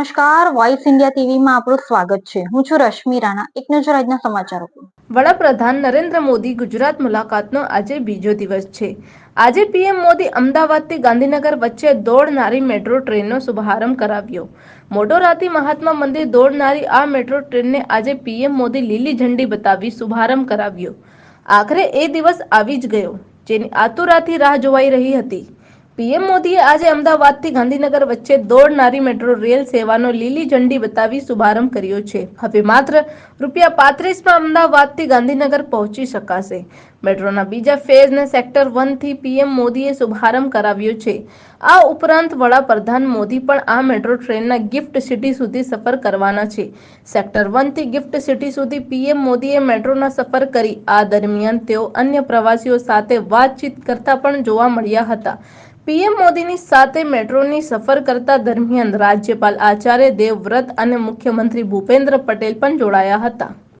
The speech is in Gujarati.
નમસ્કાર વોઇસ ઇન્ડિયા ટીવીમાં આપણું સ્વાગત છે. હું છું રશ્મિ રાણા. એક નજર આજના સમાચારો વડાપ્રધાન નરેન્દ્ર મોદી ગુજરાત મુલાકાતનો આજે બીજો દિવસ છે. આજે પીએમ મોદી અમદાવાદથી ગાંધીનગર વચ્ચે દોડનારી મેટ્રો ટ્રેનનો શુભારંભ કરાવ્યો. મોટોરાથી મહાત્મા મંદિર દોડનારી આ મેટ્રો ટ્રેનને આજે પીએમ મોદી લીલી ઝંડી બતાવી શુભારંભ કરાવ્યો. આખરે એ દિવસ આવી જ ગયો, જેની આતુરાથી રાહ જોવાઈ રહી હતી. પીએમ મોદીએ આજે અમદાવાદથી ગાંધીનગર વચ્ચે દોડનારી મેટ્રો રેલ સેવાનો લીલી ઝંડી બતાવી શુભારંભ કર્યો છે. હવે માત્ર રૂપિયા પાંત્રીસમાં અમદાવાદથી ગાંધીનગર પહોંચી શકાશે. મેટ્રોના બીજા ફેઝને સેક્ટર વનથી પીએમ મોદીએ શુભારંભ કરાવ્યો છે. આ ઉપરાંત વડાપ્રધાન મોદી પણ આ મેટ્રો ટ્રેનના ગિફ્ટ સિટી સુધી સફર કરવાના છે. સેક્ટર વનથી ગિફ્ટ સિટી સુધી પીએમ મોદીએ મેટ્રોના સફર કરી. આ દરમિયાન તેઓ અન્ય પ્રવાસીઓ સાથે વાતચીત કરતા પણ જોવા મળ્યા હતા. પીએમ મોદીની સાથે મેટ્રોની સફર કરતા દરમિયાન રાજ્યપાલ આચાર્ય દેવવ્રત અને મુખ્યમંત્રી ભૂપેન્દ્ર પટેલ પણ જોડાયા હતા.